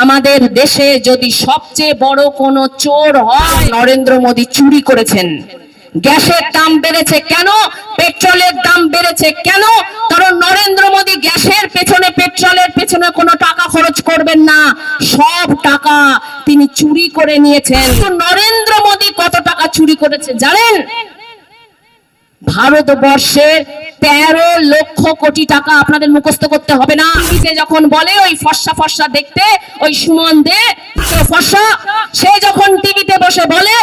আমাদের দেশে যদি সবচেয়ে বড় কোনো চোর হয়, নরেন্দ্র মোদী চুরি করেছেন। গ্যাসের দাম বেড়েছে কেন? পেট্রোলের দাম বেড়েছে কেন? কারণ নরেন্দ্র মোদী গ্যাসের পেছনে, পেট্রোলের পেছনে কোনো টাকা খরচ করবেন না। সব টাকা তিনি চুরি করে নিয়েছেন। নরেন্দ্র মোদী কত টাকা চুরি করেছে জানেন? ভারতবর্ষের তেরো লক্ষ কোটি টাকা আপনাদের মুখস্থ করতে হবে না। টিভিতে যখন বলে ওই ফর্সা ফর্সা দেখতে, ওই সুমন দে, সে সে যখন টিভিতে বসে বলে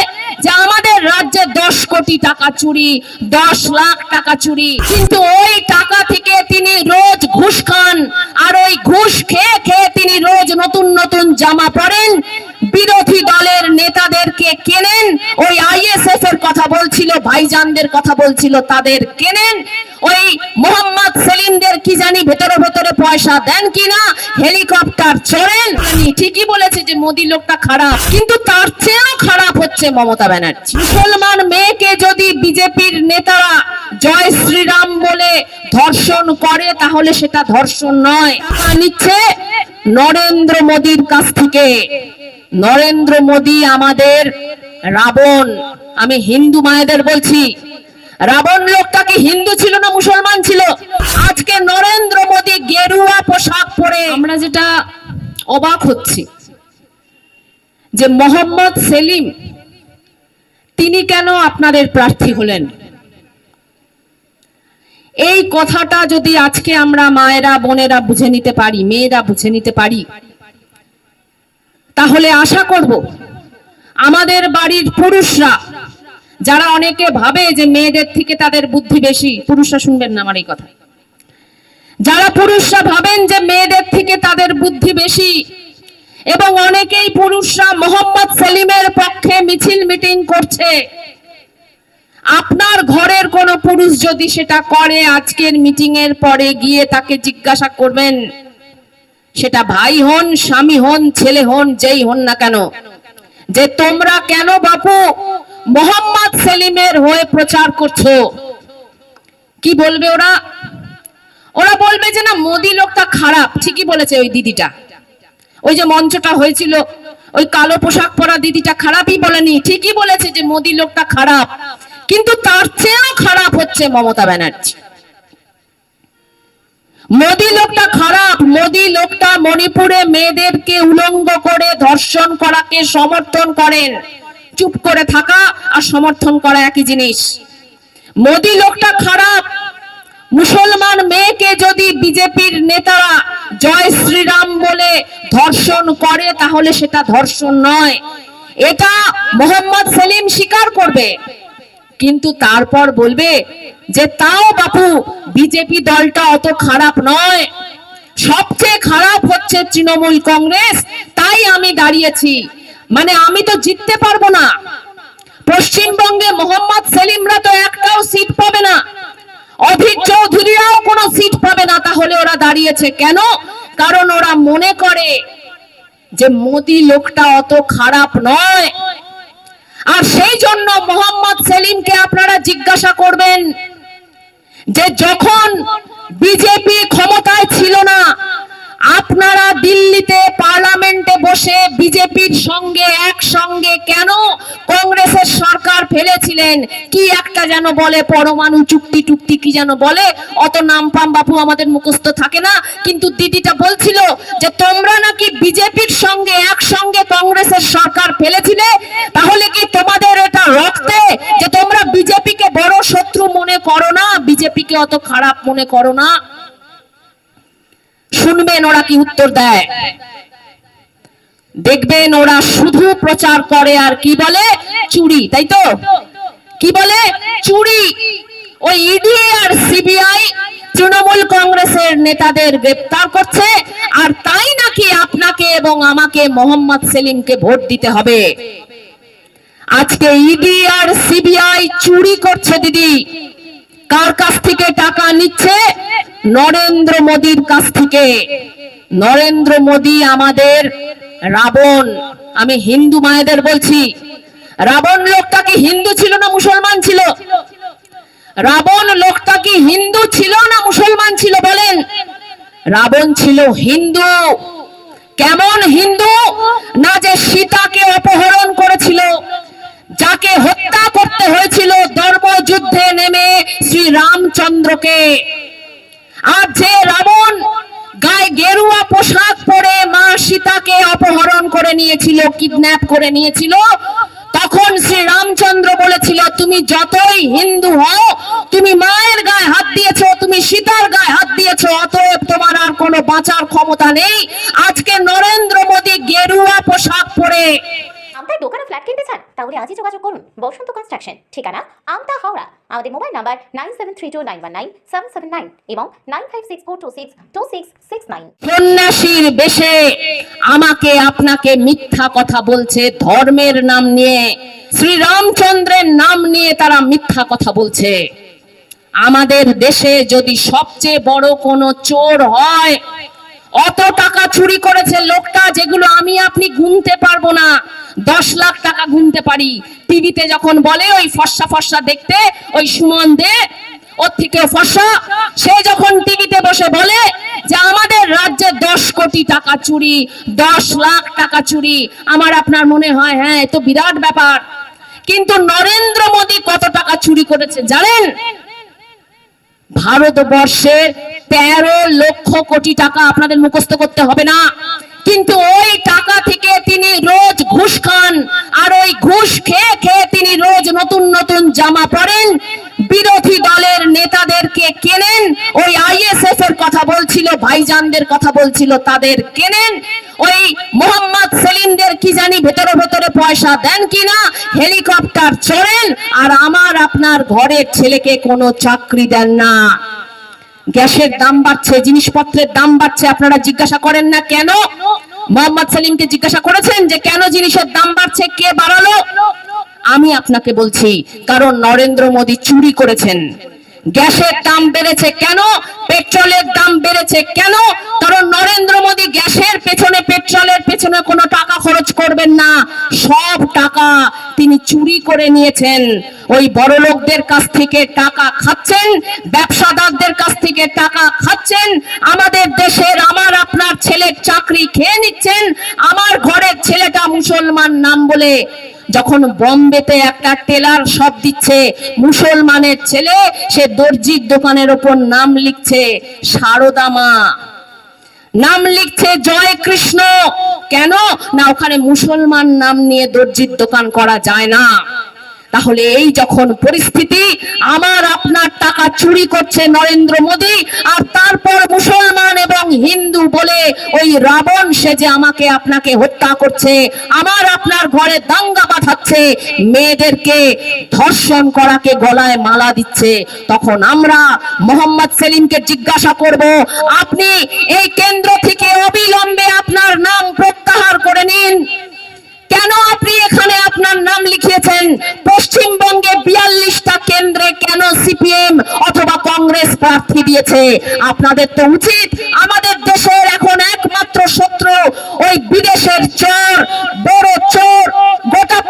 যে আমাদের রাজ্যে দশ কোটি টাকা চুরি, দশ লাখ টাকা চুরি, কিন্তু ওই টাকা থেকে তিনি রোজ ঘুষ খান, আর ওই ঘুষ খেয়ে খেয়ে তিনি রোজ নতুন নতুন জামা পরেন বিরোধী দলের নেতাদেরকে কেনেন? ওই আইএসএফ এর কথা বলছিল, ভাইজানদের কথা বলছিল, তাদের কেনেন? ওই মোহাম্মদ সেলিমদের কি জানি ভেতরে ভেতরে পয়সা দেন কিনা? হেলিকপ্টার চড়েন? আমি ঠিকই বলেছে যে মোদি লোকটা খারাপ, কিন্তু তার চেয়েও খারাপ হচ্ছে মমতা ব্যানার্জি। মুসলমান মেয়েকে যদি বিজেপির নেতারা জয় শ্রীরাম বলে ধর্ষণ করে, তাহলে সেটা ধর্ষণ নয়। নিচ্ছে নরেন্দ্র মোদীর কাছ থেকে। নরেন্দ্র মোদী আমাদের রাবণ, আমি হিন্দু মায়েদের বলছি। রাবণ লোকটা কি হিন্দু ছিল না মুসলমান ছিল? আজকে নরেন্দ্র মোদী গেরুয়া পোশাক পরে আমরা যেটা অবাক হচ্ছি যে মোহাম্মদ সেলিম, তিনি কেন আপনাদের প্রার্থী হলেন? এই কথাটা যদি আজকে আমরা মায়েরা, বোনেরা বুঝে নিতে পারি, মেয়েরা বুঝে নিতে পারি তাহলে আশা করব আমাদের বাড়ির পুরুষরা, যারা অনেকে ভাবে যে মেয়েদের থেকে তাদের বুদ্ধি বেশি, পুরুষরা শুনবেন না আমার এই কথা। যারা পুরুষরা ভাবেন যে মেয়েদের থেকে তাদের বুদ্ধি বেশি, এবং অনেকেই পুরুষরা মোহাম্মদ সেলিমের পক্ষে মিছিল মিটিং করছে, আপনার ঘরের কোন পুরুষ যদি সেটা করে, আজকের মিটিং এর পরে গিয়ে তাকে জিজ্ঞাসা করবেন সেটা ভাই হন, স্বামী হন, ছেলে হন, যেই হন না কেন? যে তোমরা কেন বাপু মোহাম্মদ সেলিমের হয়ে প্রচার করছ? কি বলবে ওরা? ওরা বলবে যে না, মোদি লোকটা খারাপ, ঠিকই বলেছে ওই দিদিটা। ওই যে মঞ্চটা হয়েছিল, ওই কালো পোশাক পরা দিদিটা খারাপই বলেনি, ঠিকই বলেছে যে মোদি লোকটা খারাপ। কিন্তু তার চেয়েও খারাপ হচ্ছে মমতা ব্যানার্জি। মোদি লোকটা খারাপ মোদি লোকটা মণিপুরে মেয়েদেরকে উলঙ্গ করে ধর্ষণ করাকে সমর্থন করেন। চুপ করে থাকা আর সমর্থন করা একই জিনিস। মোদি লোকটা খারাপ। মুসলমান মেয়েকে যদি বিজেপির নেতারা জয় শ্রীরাম বলে ধর্ষণ করে, তাহলে সেটা ধর্ষণ নয়। এটা মোহাম্মদ সেলিম স্বীকার করবে। কিন্তু তারপর বলবে যে, তাও বাপু, বিজেপি দলটা অত খারাপ নয়। সবচেয়ে খারাপ হচ্ছে তৃণমূল কংগ্রেস, তাই আমি দাঁড়িয়েছি। মানে আমি তো জিততে পারব না। পশ্চিমবঙ্গে মোহাম্মদ সেলিমরা তো একটাও সিট পাবে না। অধীর চৌধুরীরাও কোনো সিট পাবে না। তাহলে ওরা দাঁড়িয়েছে কেন? কারণ ওরা মনে করে যে মোদি লোকটা অত খারাপ নয়। আর সেই জন্য মোহাম্মদ সেলিমকে আপনারা জিজ্ঞাসা করবেন যে যখন বিজেপি ক্ষমতায় ছিল না, আপনারা দিল্লিতে পার্লামেন্টে বসে বিজেপির সঙ্গে একসঙ্গে কেন কংগ্রেসের সরকার ফেলেছিলেন। কি একটা যেন বলে, পরমাণু চুক্তি টুক্তি কি যেন বলে? অত নাম পাম বাপু আমাদের মুখস্থ থাকে না। কিন্তু দিদিটা বলছিল যে, তোমরা নাকি বিজেপির সঙ্গে, একসঙ্গে কংগ্রেসের সরকার ফেলেছিলে? তাহলে কি তোমাদের এটা রক্তে? যে তোমরা বিজেপিকে বড় শত্রু মনে করো না, বিজেপিকে অত খারাপ মনে করো না? শুনবেন ওরা কি উত্তর দেয়। দেখবেন ওরা শুধু প্রচার করে আর কি বলে? চুরি, তাই তো? কি বলে? চুরি। ওই ইডি আর সিবিআই তৃণমূল কংগ্রেসের নেতাদের গ্রেপ্তার করছে, আর তাই নাকি আপনাকে এবং আমাকে মোহাম্মদ সেলিমকে ভোট দিতে হবে? আজকে ইডি আর সিবিআই চুরি করছে, দিদি। কার কাছ থেকে টাকা নিচ্ছে? নরেন্দ্র মোদীর কাছ থেকে। নরেন্দ্র মোদী আমাদের রাবণ, আমি হিন্দু মায়েদের বলছি। রাবণ লোকটা কি হিন্দু ছিল না মুসলমান ছিল? রাবণ লোকটা কি হিন্দু ছিল না মুসলমান ছিল বলেন। রাবণ ছিল হিন্দু। কেমন হিন্দু? না যে সীতাকে অপহরণ করেছিল, যাকে হত্যা করতে হয়েছিল ধর্মযুদ্ধে নেমে শ্রী রামচন্দ্রকে আর যে রাবণ গায়ে গেরুয়া পোশাক পরে মা সীতাকে অপহরণ করে নিয়েছিল কিডন্যাপ করে নিয়েছিল। তখন শ্রী রামচন্দ্র বলেছিল, তুমি যতই হিন্দু হও, তুমি মায়ের গায়ে হাত দিয়েছ, তুমি সীতার গায়ে হাত দিয়েছ, অতএব তোমার আর কোনো বাঁচার ক্ষমতা নেই। আজকে নরেন্দ্র মোদী গেরুয়া পোশাক পরে আপনার দোকানে ফ্ল্যাট কিনতে চান, তাহলে আজই যোগাযোগ করুন। বসন্ত কনস্ট্রাকশন, ঠিকানা আমতা হাওড়া। আমাদের মোবাইল নাম্বার নাইন এবং নাইন বেশে আমাকে আপনাকে মিথ্যা কথা বলছে, ধর্মের নাম নিয়ে শ্রী রামচন্দ্রের নাম নিয়ে তারা মিথ্যা কথা বলছে। আমাদের দেশে যদি সবচেয়ে বড় কোনো চোর হয় অত টাকা চুরি করেছে লোকটা যেগুলো আমি আপনি গুনতে পারব না। দশ লাখ টাকা গুনতে পারি। টিভিতে যখন বলে ওই ফর্সা ফর্সা দেখতে, ওই সুমন দে, ওর থেকে ফর্সা। সে যখন টিভিতে বসে বলে যে আমাদের রাজ্যে দশ কোটি টাকা চুরি, দশ লাখ টাকা চুরি, আমার আপনার মনে হয় হ্যাঁ তো বিরাট ব্যাপার। কিন্তু নরেন্দ্র মোদী কত টাকা চুরি করেছে জানেন? ভারতবর্ষের তেরো লক্ষ কোটি টাকা আপনাদের মুখস্থ করতে হবে না। কিন্তু ওই টাকা থেকে তিনি রোজ ঘুষ খান, আর ওই ঘুষ খেয়ে খেয়ে তিনি রোজ নতুন নতুন জামা পরেন। বিরোধী দলের নেতাদেরকে কেনেন? ওই আইএসএফ এর কথা বলছিল, ভাইজানদের কথা বলছিল, তাদের কেনেন? ওই মোহাম্মদ সেলিমদের কি জানি ভেতরে ভেতরে পয়সা দেন কিনা? হেলিকপ্টার চড়েন, আর আমার আপনার ঘরের ছেলেকে কোনো চাকরি দেন না। গ্যাসের দাম বাড়ছে, জিনিসপত্রের দাম বাড়ছে, আপনারা জিজ্ঞাসা করেন না কেন? মোহাম্মদ সেলিমকে জিজ্ঞাসা করেছেন যে কেন জিনিসের দাম বাড়ছে, কে বাড়ালো? আমি আপনাকে বলছি, কারণ নরেন্দ্র মোদী চুরি করেছেন। গ্যাসের দাম বেড়েছে কেন? পেট্রোলের দাম বেড়েছে কেন? কারণ নরেন্দ্র মোদী গ্যাসের পেছনে, পেট্রোলের পেছনে কোনো টাকা খরচ করবেন না। চুরি করে নিয়েছেন। ওই বড় লোকদের কাছ থেকে টাকা খাচ্ছেন, ব্যবসাদারদের কাছ থেকে টাকা খাচ্ছেন, আমাদের দেশের আমার আপনার ছেলের চাকরি খেয়ে নিচ্ছেন, আমার ঘরের ছেলেটা মুসলমান নাম বলে। যখন বম্বেতে একটা টেলার সব দিচ্ছে, মুসলমানের ছেলে সে দর্জির দোকানের ওপর নাম লিখছে, সারদা মা। নাম লিখছে জয় কৃষ্ণ। কেন? না, ওখানে মুসলমান নাম নিয়ে দর্জির দোকান করা যায় না। তাহলে এই যখন পরিস্থিতি, আমার আপনার টাকা চুরি করছে নরেন্দ্র মোদী, আর তারপর মুসলমান এবং হিন্দু বলে ওই রাবণ সে যে আমাকে আপনাকে হত্যা করছে, আমার আপনার ঘরে দাঙ্গা বাঁধাচ্ছে মেয়েদেরকে ধর্ষণ করাকে গলায় মালা দিচ্ছে। তখন আমরা মোহাম্মদ সেলিমকে জিজ্ঞাসা করব, আপনি এই কেন্দ্র থেকে অবিলম্বে আপনার নাম প্রত্যাহার করে নিন। কেন আপনি এখানে আপনার নাম লিখিয়েছেন? পশ্চিমবঙ্গে বিয়াল্লিশটা কেন্দ্রে কেন সিপিএম অথবা কংগ্রেস প্রার্থী দিয়েছে? আপনাদের তো উচিত আমাদের দেশের এখন একমাত্র শত্রু, ওই বিদেশের চোর, বড় চোর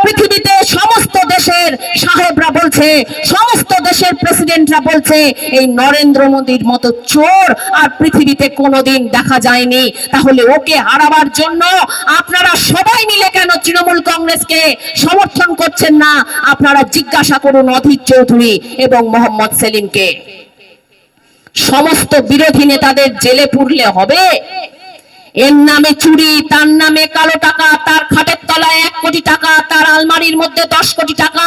পৃথিবীতে সমস্ত দেশের সাহেবরা বলছে, সমস্ত দেশের প্রেসিডেন্টরা বলছে, এই নরেন্দ্র মোদীর মতো চোর আর পৃথিবীতে কোনোদিন দেখা যায়নি। তাহলে ওকে হারাবার জন্য আপনারা সবাই মিলে কেন তৃণমূল কংগ্রেসকে সমর্থন করছেন না? আপনারা জিজ্ঞাসা করুন অধীর চৌধুরী এবং মোহাম্মদ সেলিমকে। সমস্ত বিরোধী নেতাদের জেলে পুরলে হবে? এর নামে চুরি, তার নামে কালো টাকা, তার খাটের তলায় এক কোটি টাকা, তার আলমারির মধ্যে দশ কোটি টাকা।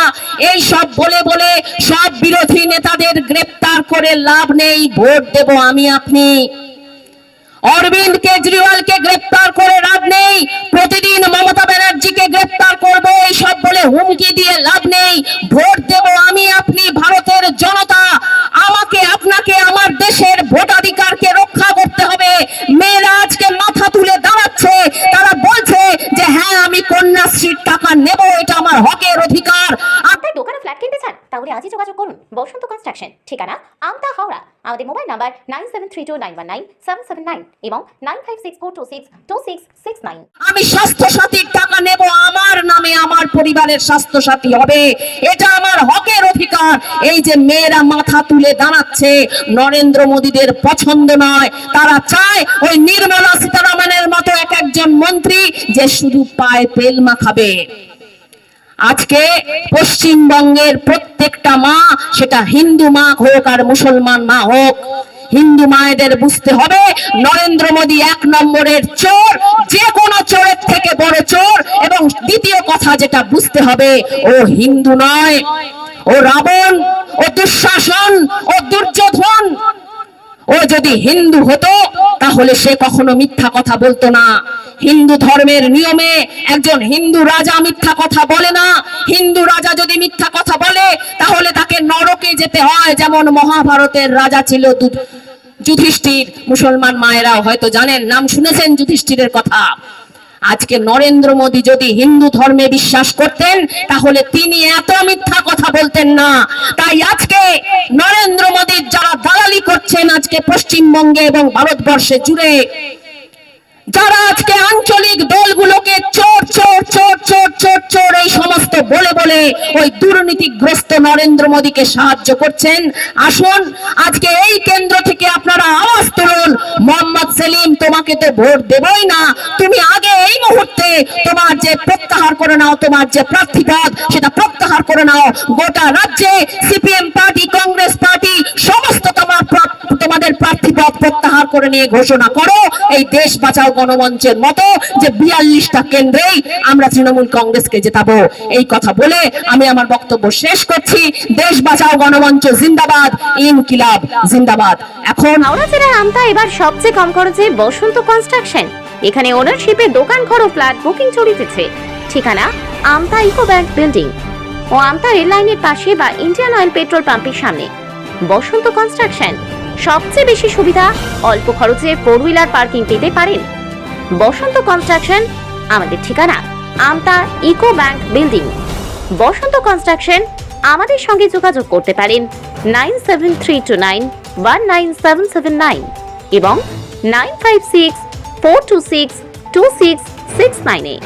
এই সব বলে বলে সব বিরোধী নেতাদের গ্রেপ্তার করে লাভ নেই, ভোট দেব আমি আপনি। অরবিন্দ কেজরিওয়ালকে গ্রেপ্তার করে লাভ নেই, প্রতিদিন মমতা ব্যানার্জিকে গ্রেপ্তার করব, এই সব বলে হুমকি দিয়ে লাভ নেই, ভোট দেব আমি আপনি ভারতের জনতা। আমাকে, আপনাকে, আমার দেশের ভোটাধিকারকে রক্ষা করতে হবে। মেয়েরা আজকে মাথা তুলে দাঁড়াচ্ছে তারা বলছে যে হ্যাঁ আমি কন্যাশ্রীর টাকা নেব এটা আমার হকের অধিকার। আপনার দোকানে ফ্ল্যাট কিনতে চান তাহলে আজই যোগাযোগ করুন। বসন্ত কনস্ট্রাকশন ঠিকানা আমতা হাওড়া। আমাদের mobile number nine seven three two nine one nine seven seven nine এবং nine five six four two six two six six nine. আমি স্বাস্থ্য সাথীর টাকা নেব আমার নামে আমার পরিবারের স্বাস্থ্য সাথী হবে। এটা আমার হকের অধিকার। এই যে মেয়েরা মাথা তুলে দাঁড়াচ্ছে নরেন্দ্র মোদীদের পছন্দ নয় তারা চায় ওই নির্মলা যে শুধু পায়ে তেল মাখাবে। আজকে পশ্চিমবঙ্গের প্রত্যেকটা মা, সেটা হিন্দু মা হোক আর মুসলমান মা হোক, হিন্দু মায়েদের বুঝতে হবে, নরেন্দ্র মোদী এক নম্বরের চোর, যে কোনো চোরের থেকে বড় চোর, এবং দ্বিতীয় কথা যেটা বুঝতে হবে, ও হিন্দু নয়, ও রাবণ, ও দুঃশাসন, ও দুর্যোধন। ও যদি হিন্দু হতো, তাহলে সে কখনো মিথ্যা কথা বলতো না। হিন্দু ধর্মের নিয়মে একজন হিন্দু রাজা মিথ্যা কথা বলে না। হিন্দু রাজা যদি মিথ্যা কথা বলে, তাহলে তাকে নরকে যেতে হয়। যেমন মহাভারতের রাজা ছিল যুধিষ্ঠির, মুসলমান মায়েরাও হয়তো জানেন, নাম শুনেছেন যুধিষ্ঠিরের কথা। আজকে নরেন্দ্র মোদী যদি হিন্দু ধর্মে বিশ্বাস করতেন, তাহলে তিনি এত মিথ্যা কথা বলতেন না। তাই আজকে নরেন্দ্র মোদীর যারা দালালি করছেন, আজকে পশ্চিমবঙ্গে এবং ভারতবর্ষে জুড়ে যারা আজকে আঞ্চলিক দলগুলোকে চোর চোর চোর চোর চোর চোর এই সমস্ত বলে বলে ওই দুর্নীতিগ্রস্ত নরেন্দ্র মোদীকে সাহায্য করছেন, আসুন আজকে এই কেন্দ্র থেকে আপনারা আওয়াজ তুলুন, মোহাম্মদ সেলিম তোমাকে তো ভোট দেবই না, তুমি আগে এই মুহূর্তে তোমার যে প্রত্যাহার করে নাও, তোমার যে প্রার্থীপদ সেটা প্রত্যাহার করে নাও, গোটা রাজ্যে সিপিএম পার্টি, কংগ্রেস পার্টি সমস্ত তোমার তোমাদের প্রার্থীপদ প্রত্যাহার করে নিয়ে ঘোষণা করো। এই দেশ বাঁচাও গণমঞ্চের মতো যে বিয়াল্লিশটা কেন্দ্রেই আমরা তৃণমূল কংগ্রেসকে জেতাবো। এই কথা বলে আমি আমার বক্তব্য শেষ করছি। দেশ বাঁচাও গণমঞ্চ, জিন্দাবাদ, ইনকিলাব, জিন্দাবাদ। এখন হাওড়া জেলার আমতা এবার সবচেয়ে কম খরচে বসন্ত কনস্ট্রাকশন। এখানে ওনারশিপে দোকান ঘর ও ফ্ল্যাট বুকিং চলিতেছে। ঠিকানা, আমতা ইকো ব্যাংক বিল্ডিং। ও আমতা রেল লাইনের পাশে বা ইন্ডিয়ান অয়েল পেট্রোল পাম্পের সামনে। বসন্ত কনস্ট্রাকশন। সবচেয়ে বেশি সুবিধা অল্প খরচে ফোর হুইলার পার্কিং পেতে পারেন। বসন্ত কনস্ট্রাকশন আমাদের ঠিকানা Amta eco bank building Basanta construction আমাদের সঙ্গে যোগাযোগ করতে পারেন nine seven three two nine one nine seven seven nine এবং nine five six four two six two six six nine eight